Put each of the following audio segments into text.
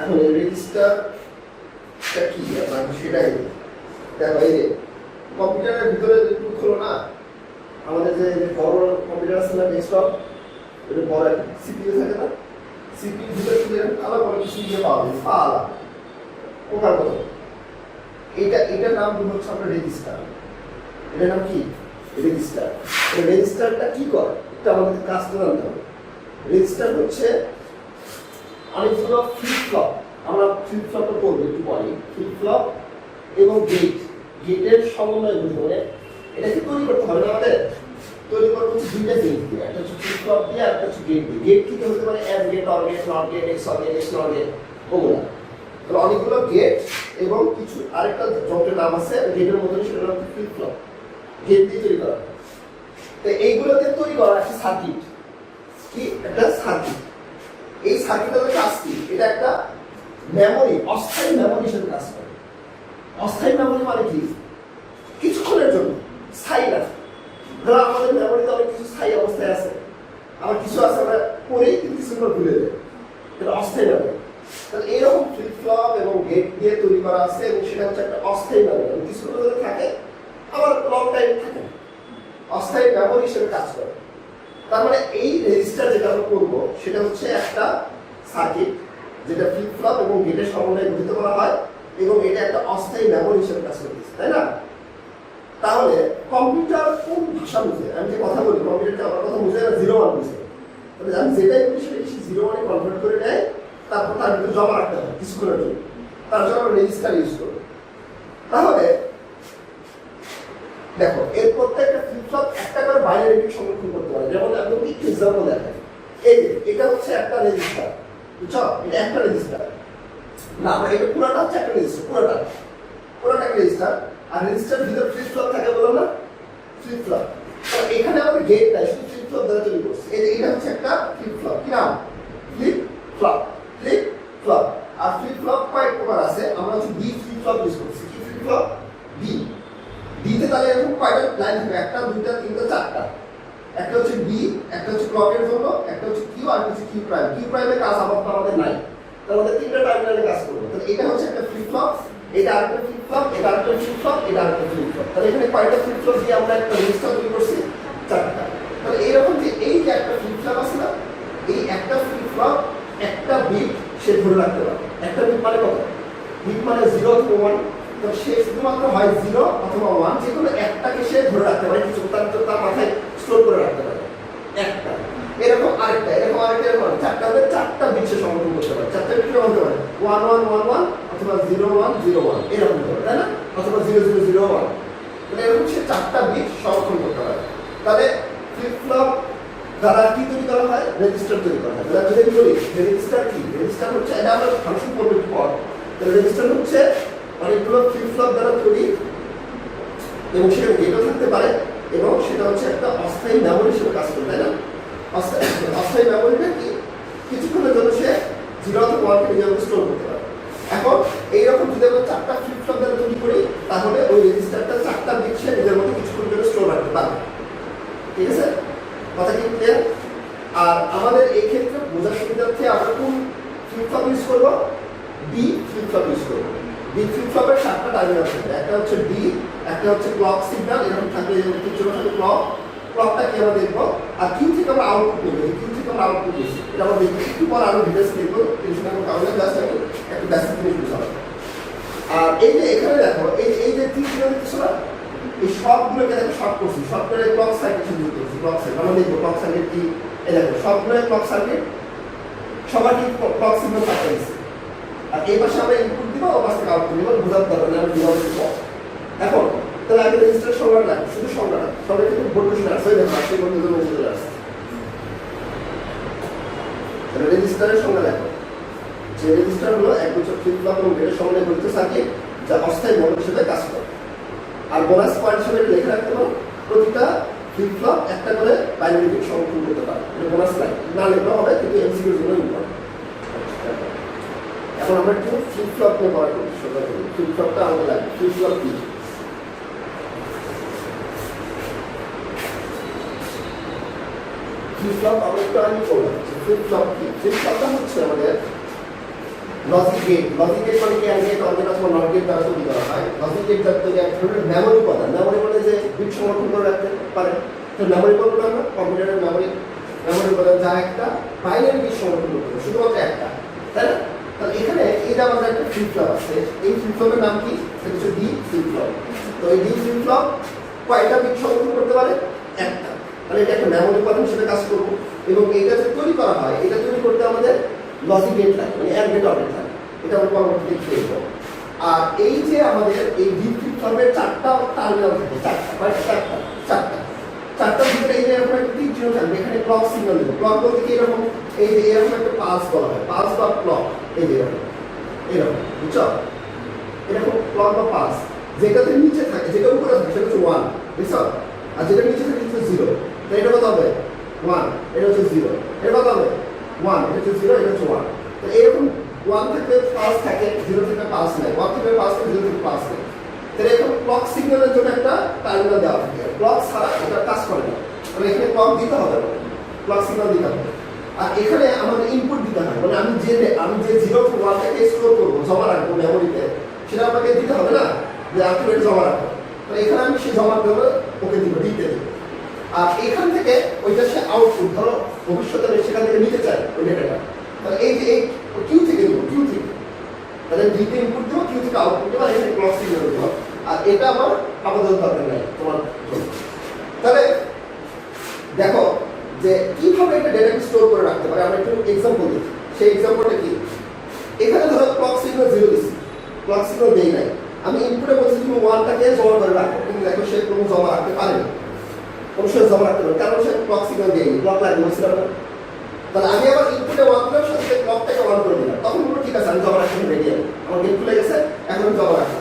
এখন এই রেজিস্টারটা কি আপনার সেটাই এই যে কম্পিউটারের ভিতরে একটু খোলো না, আমাদের যে বড় কম্পিউটার আছে না ডেস্কটপ এটা বড় একটা সিপিইউ থাকে না সিপিইউ ভিতরে এরকম আলাদা করে কিছু ইয়ে পাওয়া যায় ফালা ওটার মতো। এটা, এটার নাম হচ্ছে আমরা রেজিস্টার এটার নাম কি? রেজিস্টার রেজিস্টারটা কি করে? এটা আমাদের কাজটা জানতে হবে রেজিস্টার হচ্ছে অনেকগুলো ফ্লিপ ফ্লপ আমরা ফ্লিপ ফ্লপটা করব একটু পরে ফ্লিপ ফ্লপ এবং গেট গেটের সমন্বয় বুঝতে মানে এটা কি তৈরি করতে হবে না আমাদের? তৈরি করতে হচ্ছে দুইটা জিনিস দিয়ে। একটা হচ্ছে ফ্লিপ ফ্লপ দিয়ে আর একটা হচ্ছে গেট দিয়ে। গেট কি হতে পারে? And gate or gate not gate XOR gate XNOR gate ওগুলা। তাহলে অনেকগুলো গেট এবং কিছু আরেকটা যন্ত্রের নাম আছে গেটের মধ্যে সেটা হচ্ছে ফ্লিপ ফ্লপ গেট দিয়ে তৈরি করা। তো এইগুলোতে তৈরি করা একটা সার্কিট কি? একটা সার্কিট এই সার্কিটের কাজ কি এটা একটা মেমোরি অস্থায়ী মেমোরি হিসেবে কাজ করে। অস্থায়ী মেমোরি মানে কি কিছুক্ষণের জন্য স্থায়ী না ধরো আমাদের মেমোরিতে অনেক কিছু স্থায়ী অবস্থায় আছে আবার কিছু আছে আমরা পরেই কিন্তু কিছুক্ষণ ভুলে যাই এটা অস্থায়ী মেমোরি তাহলে এইরকম ফ্লিপ ফ্লপ এবং গেট দিয়ে তৈরি করা আছে এবং সেটা হচ্ছে একটা অস্থায়ী মেমোরি কিছুক্ষণ ধরে থাকে আবার লং টাইম থাকে না। অস্থায়ী মেমোরি হিসেবে কাজ করে তার মানে এই রেজিস্টার যেটা আমরা করব সেটা হচ্ছে একটা সার্কিট যেটা ফ্লিপ ফ্লপ এবং গেটের সমন্বয়ে গঠিত করা হয় এবং এটা একটা অস্থায়ী মেমোরি হিসেবে কাজ করতেছে তাই না তাহলে কম্পিউটার ভাষা আমি যে বলি আমি যেটাই বলি জিরো ওয়ানে কনভার্ট করে নেয়, তারপর জমা রাখতে রেজিস্টার ইউজ করব। তাহলে, দেখো একটা করে বাইনারি সংরক্ষণ করতে পারে। যেমন তোমাকে একটু এক্সাম্পল দেখাই। এই এটা হচ্ছে একটা রেজিস্টার বুঝছ? এটা একটা রেজিস্টার না, আমরা এটা পুরোটা হচ্ছে একটা রেজিস্টার পুরোটা। পুরোটা একটা রেজিস্টার আর রেজিস্টার ভিতরে ফ্লিপ ফ্লপ থাকে বললাম না? ফ্লিপ ফ্লপ এখানে আমাদের গেট শুধু ফ্লিপ ফ্লপ দ্বারা তৈরি করছে। এই যে, এটা হচ্ছে একটা ফ্লিপ ফ্লপ কি নাম? ফ্লিপ ফ্লপ ফ্লিপ ফ্লপ আর ফ্লিপ ফ্লপ কয়েক প্রকার আছে। আমরা হচ্ছে বি ফ্লিপ ফ্লপ ইউজ করছি। কি ফ্লিপ ফ্লপ বি ডিতে তাহলে এরকম কয়টা লাইন থাকবে? একটা, দুইটা, তিনটা, চারটা। একটা হচ্ছে বি একটা হচ্ছে ক্লকের জন্য, একটা হচ্ছে কিউ আর হচ্ছে কিউ প্রাইম কিউ প্রাইমের কাজ আপাতত আমাদের নাই। তাহলে আমাদের তিনটা টার্মিনালে কাজ করব। তাহলে এটা হচ্ছে একটা ফ্লিপ ফ্লপ এটা আরেকটা ফ্লিপ ফ্লপ এটা আরেকটা ফ্লিপ ফ্লপ এটা আরেকটা ফ্লিপ ফ্লপ তাহলে এখানে কয়টা ফ্লিপ ফ্লপ দিয়ে আমরা একটা রেজিস্টার তৈরি করছি? চারটা। তাহলে এইরকম যে এই যে একটা ফ্লিপ ফ্লপ আছে না, এই একটা ফ্লিপ ফ্লপ একটা বিট সে ধরে রাখতে পারে একটা বিট মানে কত? বিট মানে জিরো অথবা ওয়ান তো সে শুধুমাত্র হয় জিরো অথবা ওয়ান যে কোনো একটাকে সে ধরে রাখতে পারে, কিছু তার তার মাথায় স্টোর করে রাখতে পারে। একটা। এরকম আরেকটা এরকম আরেকটা, এরকম চারটা হলে চারটা বিট সে সংরক্ষণ করতে পারে। চারটা বিট হতে পারে। ওয়ান ওয়ান ওয়ান ওয়ান অথবা জিরো ওয়ান জিরো ওয়ান এরকম হতে তাই না? অথবা জিরো জিরো জিরো ওয়ান মানে এরকম সে চারটা বিট সংরক্ষণ করতে পারে। তাহলে ফ্লিপ ফ্লপ দ্বারা কি তৈরি করা হয়? রেজিস্টার তৈরি করা হয়। যদি আমি বলি রেজিস্টার কি? রেজিস্টার হচ্ছে, এটা আমরা ফাংশন করব পর। তাহলে রেজিস্টার হচ্ছে, অনেকগুলো ফ্লিপ ফ্লপ দ্বারা তৈরি। এবং সেটা গেটও থাকতে পারে, এবং সেটা হচ্ছে একটা অস্থায়ী মেমোরি হিসেবে কাজ করে, তাই না? অস্থায়ী মেমোরিটা কি? কিছুক্ষণের জন্য সে জিরো অথবা ওয়ানকে নিজের স্টোর করতে পারে। এখন এইরকম যদি আমরা চারটা ফ্লিপ ফ্লপ দ্বারা তৈরি করি, তাহলে ওই রেজিস্টারটা চারটা সে নিজের মধ্যে কিছুক্ষণের জন্য স্টোর রাখতে পারবে ঠিক আছে কথা কি ক্লিয়ার আর আমাদের এই ক্ষেত্রে বোঝার সুবিধার্থে আমরা কোন ফ্লিপ ফ্লপ ইউজ করব? ডি ফ্লিপ ফ্লপ ইউজ করব। ডি ফ্লিপ ফ্লপের সাতটা টার্মিনাল থাকবে একটা হচ্ছে ডি একটা হচ্ছে ক্লক সিগন্যাল এরকম থাকবে যেমন কিছু ছোট ক্লক ক্লকটা কি আমরা দেখব? আর কিউ থেকে আমরা আউটপুট নেব কিউ থেকে আমরা আউটপুট নিচ্ছি এটা আমরা দেখব। একটু পর আরও ডিটেলস দেখব। টেনশন কোনো কারণে জাস্ট আমি একটু বেসিক জিনিস বুঝাবো আর এই যে এখানে দেখো, এই এই যে তিন কিলো দেখতেছো না এই সবগুলোকে দেখো শর্ট করছি। শর্ট করে ক্লক সার্কিট শুরু করছি ক্লক সার্কিট আমরা দেখব ক্লক সার্কিট কি? এই দেখো সবগুলো ক্লক সার্কিট সবার কি ক্লক সিগন্যাল পাঠিয়ে দিচ্ছে আর এই পাশে আমরা ইনপুট দিব ও পাশে আউটপুট দিব বোঝাতে পারব না আমি বিভাগ দিব। এখন, তাহলে আগে রেজিস্টার সংখ্যা না শুধু সংখ্যা না সবাই কিন্তু বসে আছে, ওই দেখো, আজকে বন্ধু জন্য চলে আসছে। রেজিস্টারের সংখ্যা দেখো। যে রেজিস্টার হলো এক বছর ফ্লিপ ফ্লপ এবং গেটের সমন্বয় গঠিত সার্কিট যা অস্থায়ী মডেল হিসেবে কাজ করে। আর বোনাস পয়েন্ট হিসেবে লেখা রাখতে পারো। প্রতিটা ফ্লিপ ফ্লপ একটা করে বাইনারি বিট সংরক্ষণ করতে পারে। এটা বোনাস লাইন না লেখা হবে, কিন্তু এমসিকিউর জন্য ইম্পর্টেন্ট এখন আমরা একটু ফ্লিপ ফ্লপ নিয়ে পড়া করি ফ্লিপ ফ্লপটা আমাদের লাগবে ফ্লিপ ফ্লপ কি? ফ্লিপ ফ্লপ আমরা একটু আগে করলাম ফ্লিপ ফ্লপ কি? ফ্লিপ হচ্ছে আমাদের লজিক গেট লজিক গেট মানে কি? গেট অর্গেট অথবা নট গেট তৈরি করা হয় লজিক গেট দ্বারা তৈরি এক ধরনের মেমোরি উপাদান মেমোরি মানে যে বিট সংরক্ষণ করে রাখতে পারে। তো মেমোরি বলব আমরা কম্পিউটারের মেমোরি মেমোরি উপাদান যা একটা বাইনারি বিট সংরক্ষণ করতে শুধুমাত্র একটা। তাই না? তাহলে এখানে যে আমাদের একটা ফ্লিপ ফ্লপ আছে, এই ফ্লিপ ফ্লপের নাম কি? সেটা হচ্ছে ডি ফ্লিপ তো এই ডি ফ্লিপ ফ্লপ কয়টা বিট সংরক্ষণ করতে পারে? একটা। তাহলে এটা একটা মেমোরি উপাদান হিসেবে কাজ করব। এবং এটা যে তৈরি করা হয়, এটা তৈরি করতে আমাদের লজিক গেট লাগে মানে গেট অর্ডার থাকে। এটা আমরা পরবর্তীতে দেখব আর এই যে আমাদের এই ফ্লিপ ফ্লপের চারটা টার্মিনাল থাকে, চারটা মানে চারটা চারটা। চারটার ভিতরে এই যে একটা তীর চিহ্ন থাকবে, এখানে ক্লক সিগন্যাল দেবো। ক্লক বলতে কি এরকম? এই যে এরকম একটা পালস বলা হয় পালস বা ক্লক এই যে এরকম এরকম, বুঝছ? এরকম ক্লক বা পালস যেটাতে নিচে থাকে যেটা উপরে থাকে, সেটা হচ্ছে ওয়ান বুঝছ? আর যেটা নিচে থাকে, সেটা জিরো তো এটা কত হবে? ওয়ান এটা হচ্ছে জিরো এটা কত হবে? ওয়ান এটা জিরো এটা হচ্ছে ওয়ান তো এরকম ওয়ান থেকে পালস থাকে জিরো থেকে পালস নেই। ওয়ান থেকে পালস থেকে জিরো থেকে পালস নেই। তাহলে এখন ক্লক সিগন্যালের জন্য একটা টার্মিনাল দেওয়া থাকে। ক্লক ছাড়া এটা কাজ করে না। তাহলে এখানে ক্লক দিতে হবে না। ক্লক সিগন্যাল দিতে হবে। আর এখানে আমাদের ইনপুট দিতে হয়। মানে আমি যে আমি যে জিরো টু ওয়ান থেকে স্টোর করব, জমা রাখব মেমোরিতে সেটা আমাকে দিতে হবে না? যে এটা জমা রাখব। তো এখানে আমি সে জমা দেবো, ওকে দিব দিতে দেবো। আর এখান থেকে ওইটা সে আউটপুট ধরো ভবিষ্যতে সেখান থেকে নিতে চায় ওই ডেটাটা তাহলে এই যে এই কিউ থেকে দেবো কিউ থেকে। তাহলে ডিতে ইনপুট দেবো কিউ থেকে আউটপুট দেবো এখানে ক্লক সিগন্যাল দেবো আর এটা আমার আপাতত দরকার নাই, তোমার তাহলে দেখো যে কীভাবে একটা ডেটাকে স্টোর করে রাখতে পারে, আমরা একটু এক্সাম্পল দিই সেই এক্সাম্পলটা কি? এখানে ধরো ক্লক সিগন্যাল জিরো দিচ্ছি ক্লক সিগন্যাল দেই নাই। আমি ইনপুটে বলছি তুমি ওয়ানটাকে জমা করে রাখো, কিন্তু দেখো সে কোনো জমা রাখতে পারেনি কোনো জমা রাখতে কারণ সে ক্লক সিগন্যাল দেয়নি ক্লক লাগবে বলছিলাম না। তাহলে আমি আবার ইনপুটে ওয়ান সাথে ক্লকটাকে অন করে দিলাম। তখন বলব ঠিক আছে, আমি জমা রাখতে রেডি আমার গেট খুলে গেছে, এখন আমি জমা রাখি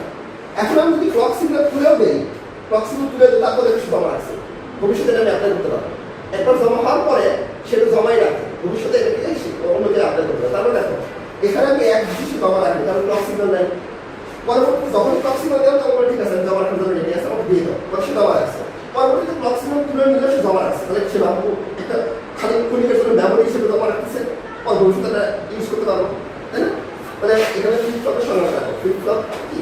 এখন আমি যদি ক্লক সিগন্যাল তুলেও দেই ক্লক তুলে দিই, তারপরে কিছু জমা রাখছি ভবিষ্যতে আমি অ্যাপ্লাই করতে পারব। একবার জমা হওয়ার পরে সেটা জমাই রাখে। ভবিষ্যতে এটাকে অন্য জায়গায় অ্যাপ্লাই করতে পারব। তারপরে দেখো, এখানে আমি এক জিনিস জমা রাখি, কারণ ক্লক সিগন্যাল নাই। পরবর্তী যখন ক্লক সিগন্যাল দেওয়া, তখন ঠিক আছে, আমি জমা রাখার জন্য রেডি আছে, আমাকে দিয়ে দাও। জমা রাখছে সে জমা তাহলে সে ভাববো একটা জন্য মেমোরি হিসেবে জমা ভবিষ্যতে ইউজ করতে পারব, তাই না? এখানে রাখো কি?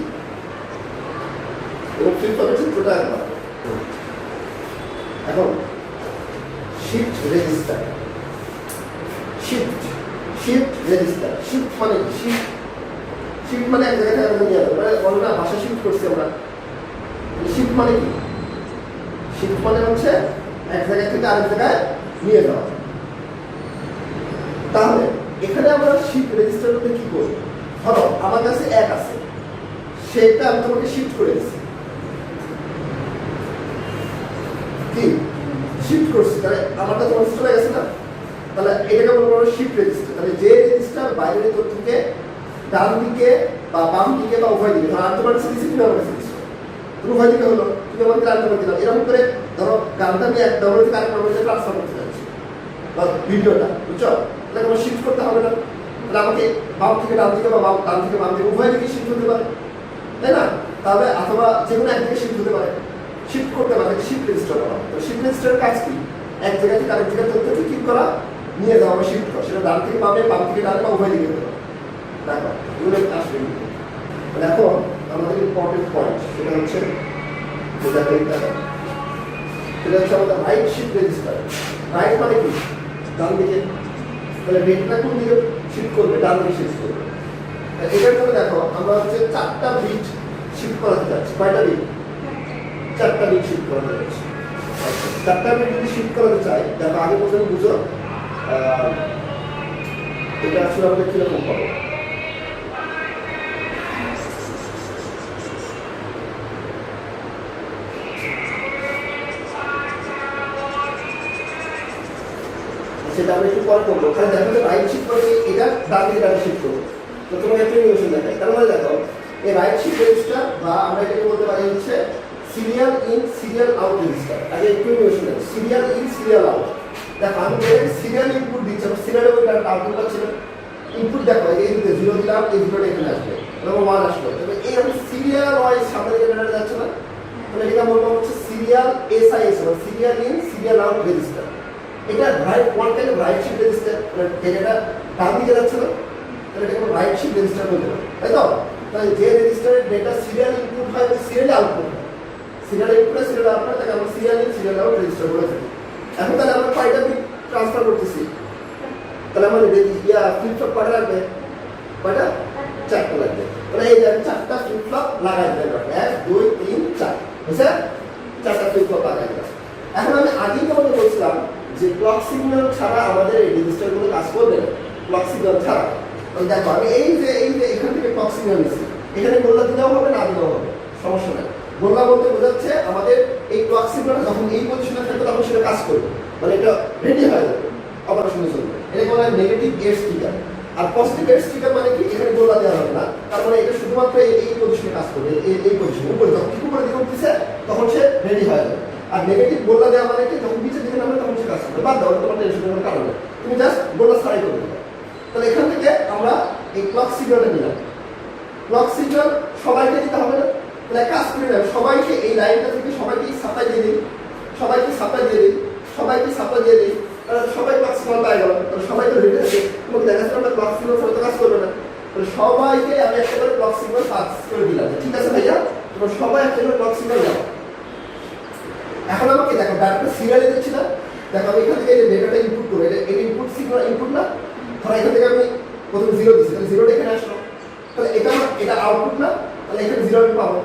এবং ফ্লিপ চিত্রটা একবার এখন shift register shift shift register shift মানে শিফট শিফট মানে এক জায়গা থেকে নিয়ে মানে না ভাষা শিফট করছি আমরা। শিফট মানে কি? শিফট মানে হচ্ছে এক জায়গা থেকে আরেক জায়গায় নিয়ে যাওয়া। তাহলে এখানে আমরা শিফট রেজিস্টার করতে কি করব? ধরো, আমার কাছে এক আছে সেটা আমি তোমাকে শিফট করে দিচ্ছি। কি? শিফট করছি, তাহলে আমার কাছে তোমার চলে গেছে না? তাহলে এটাকে বলব শিফট রেজিস্টার তাহলে যে রেজিস্টার বাইরের তথ্যকে ডান দিকে বা বাম দিকে বা উভয় দিকে ধরো আনতে পারছি দিচ্ছি তুমি আমার কাছে দিচ্ছ তুমি উভয় দিকে হলো। তুমি আমাকে আনতে পারছি না এরকম করে ধরো গানটা আমি এক থেকে আরেক মেমোরিতে ট্রান্সফার করতে যাচ্ছি। বা ভিডিওটা, বুঝছ? তাহলে আমার শিফট করতে হবে না। তাহলে আমাকে বাম থেকে ডান দিকে বা বাম, ডান থেকে বাম দিকে, উভয় দিকে শিফট হতে পারে। তাই না? তাহলে অথবা যে কোনো একদিকে শিফট হতে পারে। শিফট করতে পারে শিফট রেজিস্টার করা। তো শিফট রেজিস্টারের কাজ কি? এক জায়গা থেকে আরেক জায়গায় তথ্যকে কি করা, নিয়ে যাওয়া বা শিফট করা। সেটা ডান থেকে বামে, বাম থেকে ডানে বা উভয় দিকে দেখো এগুলো আসবে। এখন আমাদের ইম্পর্টেন্ট পয়েন্ট সেটা হচ্ছে যেটা এটা সেটা হচ্ছে আমাদের রাইট শিফট রেজিস্টার রাইট মানে কি? ডান দিকে। তাহলে ডেটটা কোন দিকে শিফট করবে? ডান দিকে শিফট করবে। এটার জন্য দেখো, আমরা হচ্ছে চারটা বিট শিফট করাতে যাচ্ছি। কয়টা বিট চারটা বিট শিফট করাতে যাচ্ছি। চারটা বিট যদি শিফট করাতে চাই, দেখো আগে প্রথমে বুঝো এটা আসলে আমাদের কীরকম হবে? একটু করব ওখানে দেখো রাইট শিফট করে এটা ডান দিকে শিফট করব। তো তোমাকে একটা ইনোভেশন দেখাই। তার মানে দেখো, এই রাইট শিফট রেজিস্টার বা আমরা এটাকে বলতে পারি হচ্ছে serial in serial out register আগে একটু দেখো সিরিয়াল ইন সিরিয়াল আউট দেখো, আমি সিরিয়াল ইনপুট দিচ্ছি আমি সিরিয়ালে ওই আউটপুট পাচ্ছি না? ইনপুট দেখো, এই দিকে জিরো দিলাম, এই জিরোটা এখানে আসবে এবং ওয়ান আসবে। তবে আমি সিরিয়াল ওয়াইজ সামনে ডেটা যাচ্ছে না তাহলে এটা বলব হচ্ছে serial SIS serial in serial out register এটা right one time right shift register মানে ডেটাটা ডান দিকে যাচ্ছে না, তাহলে এটাকে রাইট শিফট রেজিস্টার বলতে পারি তাই তো? তাহলে যে রেজিস্টারের ডেটা সিরিয়াল ইনপুট হয় সিরিয়ালি আউটপুট হয়। সিরিয়াল ইনপুটে সিরিয়াল আউটপুট তাকে আমরা serial in serial out register বলে থাকি। এখন তাহলে আমরা কয়টা বিট ট্রান্সফার করতেছি? তাহলে আমাদের ইয়া ফ্লিপ ফ্লপ কয়টা লাগবে? কয়টা? চারটা লাগবে। তাহলে এই যে চারটা ফ্লিপ লাগাই দিলাম এক, দুই, তিন, চার। বুঝছে চারটা ফ্লপ লাগাই দিলাম। এখন আমি আগেই তোমাকে বলছিলাম যে ক্লক সিগন্যাল ছাড়া আমাদের এই রেজিস্টারগুলো কাজ করবে না। ক্লক সিগন্যাল ছাড়া। তাহলে দেখো, আমি এই যে এই যে এখান থেকে ক্লক সিগন্যাল নিচ্ছি। এখানে গোল্লা দিলেও হবে না, দিলেও হবে। সমস্যা নাই। গোল্লা বলতে বোঝাচ্ছে আমাদের এই ক্লক সিগন্যালটা যখন এই পজিশনে থাকবে, তখন সেটা কাজ করবে। মানে এটা রেডি হয়ে যাবে। অপারেশনে চলবে এটাকে বলা হয় নেগেটিভ এর স্টিকার আর পজিটিভ এর স্টিকার মানে কি? এখানে গোল্লা দেওয়া হবে না। তার মানে এটা শুধুমাত্র এই এই পজিশনে কাজ করবে। এই এই পজিশনে উপরে। যখন উপরে দিকে উঠতেছে, তখন সে রেডি হয়ে যাবে। আর নেগেটিভ গোল্লা দেওয়া মানে কি? যখন নিচে দিকে নামবে, তখন কাজ বাদ দাও তোমার টেনশনের কোনো কারণ তুমি জাস্ট গোল্লা ছাড়াই করে। দেবে তাহলে এখান থেকে আমরা এই ক্লক সিগন্যালটা নিলাম। ক্লক সিগন্যাল সবাইকে দিতে হবে না? তাহলে কাজ করে নেব, সবাইকে এই লাইনটা থেকে সবাইকে সাপ্লাই দিয়ে দিই। সবাইকে সাপ্লাই দিয়ে দিই, সবাইকে সাপ্লাই দিয়ে দিই। তাহলে সবাই ক্লক সিগন্যাল পাই গেল। তাহলে সবাই তো রেডি আছে। তোমাকে দেখা যাচ্ছে আমরা ক্লক সিগন্যাল ছাড়া কাজ করবে না। তাহলে সবাইকে আমি একটা করে ক্লক সিগন্যাল পাস করে দিলাম। ঠিক আছে ভাইয়া? তোমরা সবাই একটা করে ক্লক সিগন্যাল দাও এখন আমাকে দেখো ডাটা সিরিয়ালে দিচ্ছি না। দেখো, আমি এখান থেকে ডেটাটা ইনপুট করব এটা এটা ইনপুট সিগন্যাল ইনপুট না? ধরো এখান থেকে আমি প্রথমে জিরো দিচ্ছি তাহলে জিরোটা এখানে আসলো। তাহলে এটা আমার এটা আউটপুট না, তাহলে এখানে জিরো আমি পাবো।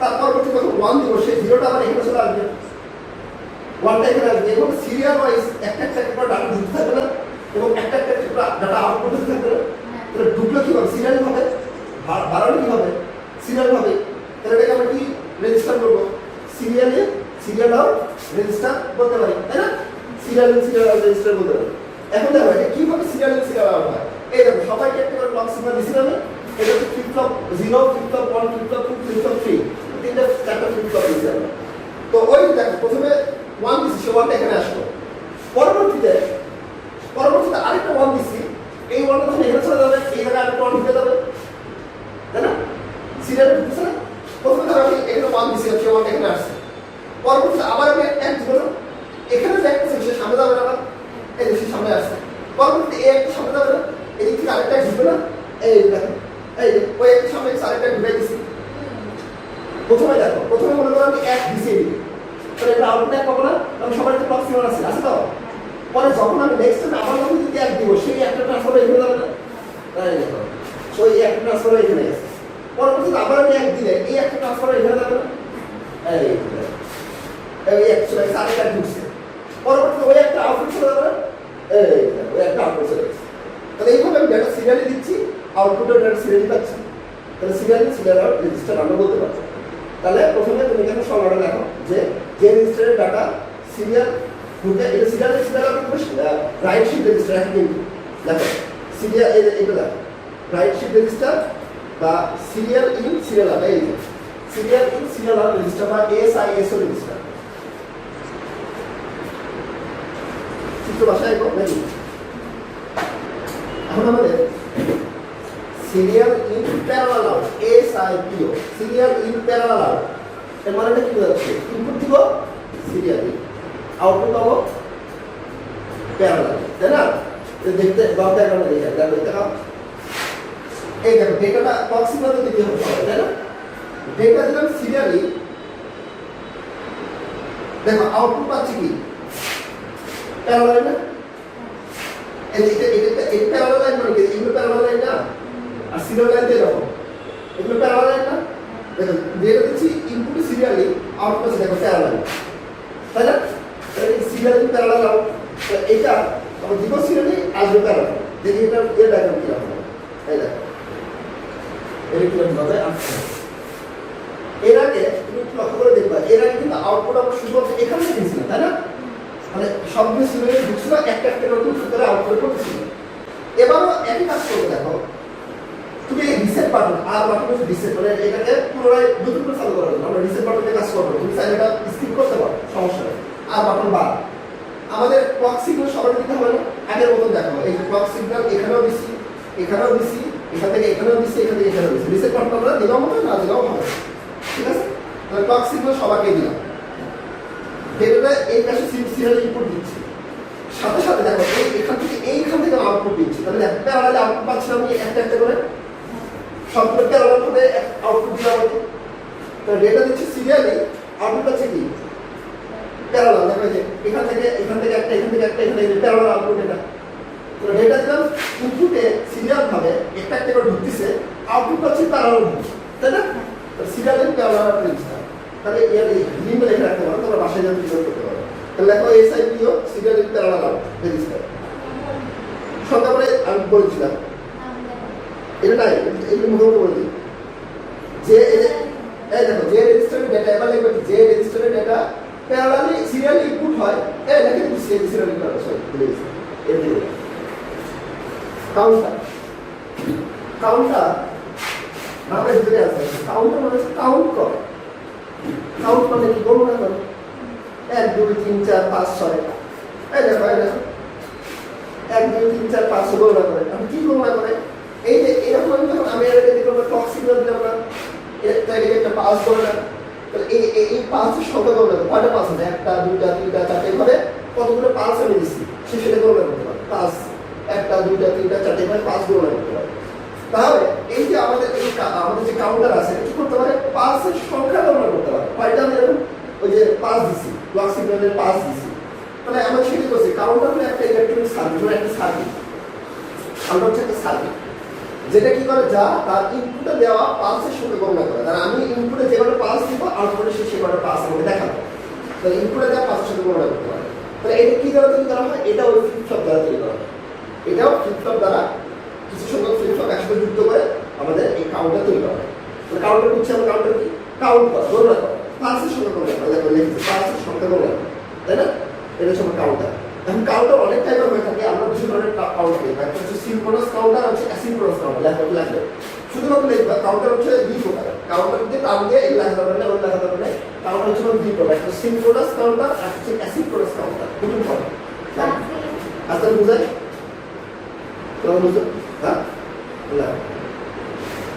তার পরবর্তী যখন ওয়ান দিব, সেই জিরোটা আবার এখানে চলে আসবে। ওয়ানটা এখানে আসবে। এভাবে সিরিয়াল ওয়াইজ একটা একটা করে ডাটা ঢুকতে থাকবে না, এবং একটা একটা ডাটা আউটপুট হতে থাকবে না। তাহলে ঢুকলে কি হবে? সিরিয়াল হবে। বা- বাড়ালে কি হবে? সিরিয়াল হবে। তাহলে এটাকে আমরা কি রেজিস্টার করব? সিরিয়ালে সিরিয়াল আউট রেজিস্টার বলতে পারি, তাই না? সিরিয়াল সিরিয়াল রেজিস্টার বলতে পারি এখন দেখো, এটা কীভাবে সিরিয়াল সিরিয়াল আউট হয়? এই দেখো, সবাইকে একটা করে ক্লক সিগন্যাল দিছি এটা হচ্ছে flip flop zero flip flop one flip flop two flip flop three তিনটা, চারটা ফ্লিপ ফ্লপ দিয়েছি তো ওই দেখো, প্রথমে ওয়ান দিছি, সে ওয়ানটা এখানে আসলো। পরবর্তীতে পরবর্তীতে আরেকটা ওয়ান দিছি। এই ওয়ানটা তখন এখানে চলে যাবে, এই জায়গায় আরেকটা ওয়ান ঢুকে যাবে। তাই না? সিরিয়ালে ঢুকছে না? প্রথমে ধরো আমি এখানে ওয়ান দিছি সে ওয়ানটা এখানে আসছে। পরবর্তীতে আবার আমি এক না এখানে যে একটা সামনে যাবে না, এই যে সামনে আসছে পরবর্তীতে এই একটা সামনে যাবে না, এদিক থেকে আরেকটা ঢুকবে না, এই দেখো, এই ওই একটা সামনে আরেকটা ঢুকে দিছি। প্রথমে দেখো, প্রথমে মনে করো আমি এক দিছি এদিকে তাহলে এটা আউটপুট এক পাবো না, কারণ সবার একটা ক্লক সিগন্যাল আছে আছে তো? পরে যখন আমি নেক্সট টাইম আবার যখন যদি এক দিব, সেই একটা ট্রান্সফার এখানে যাবে না। তাই দেখো এই একটা ট্রান্সফার এখানে গেছে। পরবর্তীতে আবার আমি এক দিলে, এই একটা ট্রান্সফার এখানে যাবে না। এই এই এক চলে গেছে, আরেকটা ঢুকছে। পরবর্তীতে ওই একটা আউটপুট চলে ওই একটা আউটপুট চলে গেছে তাহলে এইভাবে আমি ডাটা সিরিয়ালি দিচ্ছি আউটপুটের ডাটা সিরিয়ালি পাচ্ছি। তাহলে সিরিয়ালি সিরিয়াল রেজিস্টার আমরা বলতে পারছি তাহলে প্রথমে তুমি এখানে সংজ্ঞাটা দেখো যে যে রেজিস্টারের ডাটা সিরিয়াল ঢুকে এটা serial serial right shift register এখন কিন্তু। দেখো সিরিয়াল এটা দেখো। রাইট শিফট রেজিস্টার বা সিরিয়াল ইন সিরিয়াল আউট এই serial in serial out register বা এসআইএসও রেজিস্টার চিত্র ভাষায় কম নাকি? এখন আমাদের serial in parallel out S I P O serial in parallel out এর মানেটা কি বোঝাচ্ছে? ইনপুট দিব সিরিয়ালি আউটপুট পাবো প্যারালাল তাই না? দেখতে ব্লক ডায়াগ্রামে দেখে দেখো এই দেখো ডেটাটা ক্লক দিতে হবে, তাই না? ডেটা দিলাম সিরিয়ালি দেখো আউটপুট পাচ্ছি কি? প্যারালাল না এটা এটা এটা প্যারালাল লাইন মানে কি এগুলো প্যারালাল লাইন না আর সিরিয়াল লাইন দিয়ে রাখো এগুলো প্যারালাল লাইন না দেখো যেটা দিচ্ছি ইনপুট সিরিয়ালি আউটপুট দেখো প্যারালাল তাই না সিরিয়ালি প্যারালাল আউট এটা আমরা দিব সিরিয়ালি আসবে প্যারালাল দেখি এটা এর ডায়াগ্রাম কি হবে এই দেখো এর কি হবে এর আগে তুমি লক্ষ্য করে দেখবা এর আগে কিন্তু আউটপুট আমরা শুধুমাত্র এখানে দিয়েছিলাম তাই না মানে সবগুলো সিরিয়ালে ঢুকছিল, একটা একটা নতুন সূত্রে আউটপুট করতেছিল এবারও একই কাজ করবে দেখো। তুমি এই রিসেট বাটন আর বাটন হচ্ছে রিসেট মানে এটাকে পুনরায় নতুন করে চালু করার জন্য। আমরা রিসেট বাটনে কাজ করব। তুমি চাইলে এটা স্কিপ করতে পারো, সমস্যা নেই। আর বাটন বাদ। আমাদের ক্লক সিগন্যাল সবার দিতে হবে না, আগের মতন দেখো এই যে ক্লক সিগন্যাল এখানেও দিছি এখানেও দিছি, এখান থেকে এখানেও দিছি, এখান থেকে এখানেও দিছি। রিসেট বাটন আমরা দিলাম হবে না দিলাম হবে ঠিক আছে? তাহলে ক্লক সিগন্যাল সবাইকে দিলাম। ডেটাটা এই পাশে সিরিয়াল ইনপুট দিচ্ছি। সাথে সাথে দেখো, এই এখান থেকে এইখান থেকে আউটপুট দিচ্ছি। তাহলে দেখো প্যারালালে আউটপুট পাচ্ছি আমি একটা একটা করে। সবগুলো প্যারালাল করে আউটপুট দিলাম আমি তো ডেটা দিচ্ছি সিরিয়ালি আউটপুট পাচ্ছে কি? প্যারালাল দেখো যে, এখান থেকে এখান থেকে একটা, এখান থেকে একটা, এখান থেকে প্যারালাল আউটপুট এটা। তো ডেটা দিলাম ইনপুটে সিরিয়াল ভাবে একটা একটা করে ঢুকতেছে আউটপুট পাচ্ছি প্যারালাল তাই না? সিরিয়ালে প্যারালাল তাহলে এর লিঙ্ক লেখা রাখতে পারো, তোমরা বাসায় যাতে বিয়োগ করতে পারো। তাহলে দেখো এসআইপিও সিরিয়ালে প্যারালাল রেজিস্টার করে আমি বলেছিলাম। এটা নাই এগুলো মোটামুটি বলে যে এই- দেখো, যে রেজিস্টারের ডেটা এবার লিখবে যে রেজিস্টারের ডেটা প্যারালালি সিরিয়ালি ইনপুট হয়। এই লেখে দিচ্ছি সিরিয়ালি সরি গেছি। এর দিকে কাউন্টার কাউন্টার নামের ভিতরে আছে কাউন্টার মানে কাউন্ট করে। কাউন্ট মানে কি গণনা করে এক, দুই, তিন, চার, পাঁচ, ছয়। এই দেখো এই দেখো। এক, দুই, তিন, চার, পাঁচ গণনা করে। আমি কি গণনা করে? এই যে এরকম আমি যখন আমি এর দিকে আমরা ক্লক সিগন্যাল দিলাম না তাই একটা পাস গণনা এই এই পাঁচের সংখ্যা গণনা করে কয়টা পাঁচ আছে? একটা, দুইটা, তিনটা, চারটে। এভাবে কতগুলো পাঁচ আমি দিচ্ছি? সে সেটা গণনা পাঁচ একটা, দুইটা, তিনটা, চারটে। এভাবে পাঁচ গণনা করতে পারে তাহলে এই যে আমাদের এই আমাদের যে কাউন্টার আছে কি করতে পারে? পাঁচের সংখ্যা গণনা করতে পারে। কয়টা আমি ওই যে পাঁচ দিছি ক্লক সিগন্যালের পাঁচ দিছি। তাহলে আমরা সেটা করছি কাউন্টার হলো একটা ইলেকট্রনিক সার্কিট মানে একটা সার্কিট কাউন্টার হচ্ছে একটা সার্কিট যেটা কি করে? যা তার ইনপুটে দেওয়া পালসের সঙ্গে গণনা করে। তার আমি ইনপুটে যেভাবে পালস দিব আউটপুটে সে সেভাবে পালস আমাকে দেখাবে। তাহলে ইনপুটে দেওয়া পালসের সঙ্গে গণনা করতে পারে। তাহলে এটা কি দ্বারা তৈরি করা হয়? এটা ওই ফ্লিপ দ্বারা তৈরি করা হয়। এটাও ফ্লিপ দ্বারা কিছু সংখ্যক ফ্লিপ একসাথে যুক্ত করে আমাদের এই কাউন্টার তৈরি করা হয়। তাহলে কাউন্টার হচ্ছে আমরা কাউন্টার কি? কাউন্ট করা গণনা করা পালসের সঙ্গে গণনা করা দেখো লিখেছি পালসের সংখ্যা গণনা করা তাই না? এটা হচ্ছে কাউন্টার এখন কাউন্টার অনেক টাইপের হয়ে থাকে আমরা দুই ধরনের কাউন্টার দিই একটা হচ্ছে সিনক্রোনাস কাউন্টার হচ্ছে অ্যাসিনক্রোনাস কাউন্টার লেখা লাগবে? শুধুমাত্র লিখবা কাউন্টার হচ্ছে দুই প্রকার। কাউন্টার দিয়ে টান দিয়ে এই লেখা দরকার নেই ওই লেখা দরকার নেই কাউন্টার হচ্ছে দুই প্রকার। একটা সিনক্রোনাস কাউন্টার আর হচ্ছে অ্যাসিনক্রোনাস কাউন্টার দুটো প্রকার আচ্ছা। বুঝাই তোমরা বুঝো হ্যাঁ না